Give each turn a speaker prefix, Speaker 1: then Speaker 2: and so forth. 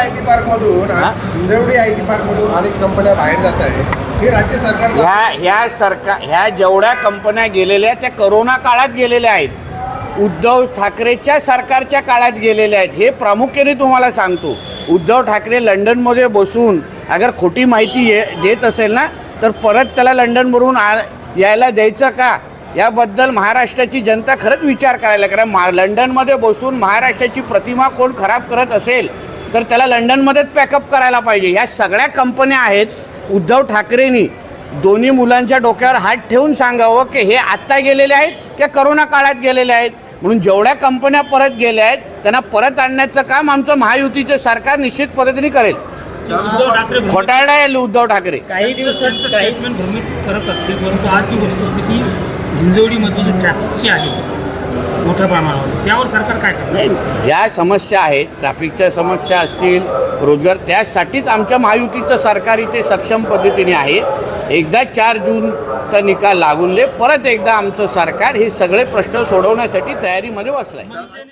Speaker 1: I T पार्कमधून? Hinjewadi I T पार्कमधून अनेक कंपन्या बाहेर जात आहेत. हे राज्य सरकार
Speaker 2: ह्या ह्या सरकार ह्या जेवढ्या कंपन्या गेलेल्या त्या करोना काळात गेलेल्या आहेत. उद्धव ठाकरेच्या सरकारच्या काळात गेलेल्या आहेत. हे प्रामुख्याने तुम्हाला सांगतो. उद्धव ठाकरे लंडनमध्ये बसून अगर खोटी माहिती ये देत असेल ना तर परत त्याला लंडनवरून आ यायला द्यायचं का? याबद्दल महाराष्ट्राची जनता खरंच विचार करायला कारण मा लंडनमध्ये बसून महाराष्ट्राची प्रतिमा कोण खराब करत असेल तर त्याला लंडनमध्येच पॅकअप करायला पाहिजे. ह्या सगळ्या कंपन्या आहेत उद्धव ठाकरेंनी दोन्ही मुलांच्या डोक्यावर हात ठेवून सांगावं की हे आत्ता गेलेले आहेत किंवा करोना काळात गेलेले आहेत. म्हणून जेवढ्या कंपन्या परत गेल्या आहेत त्यांना परत आणण्याचं काम आमचं महायुतीचं सरकार निश्चित पद्धतीने करेल.
Speaker 3: उद्धव ठाकरे
Speaker 2: आहे उद्धव ठाकरे.
Speaker 3: काही दिवसांचं स्टेटमेंट भ्रमित करत असतील परंतु आजची वस्तुस्थिती हिंजवडीमधली जी ट्रॅफिकची आहे. मोठ्या प्रमाणावर. त्यावर सरकार काय करणार
Speaker 2: नाही ज्या समस्या आहेत ट्रॅफिकच्या समस्या असतील रोजगार त्यासाठीच आमच्या महायुतीचं सरकार इथे सक्षम पद्धतीने आहे. एकदा चार जूनचा निकाल लागून दे परत एकदा आमचं सरकार हे सगळे प्रश्न सोडवण्यासाठी तयारीमध्ये बसलं आहे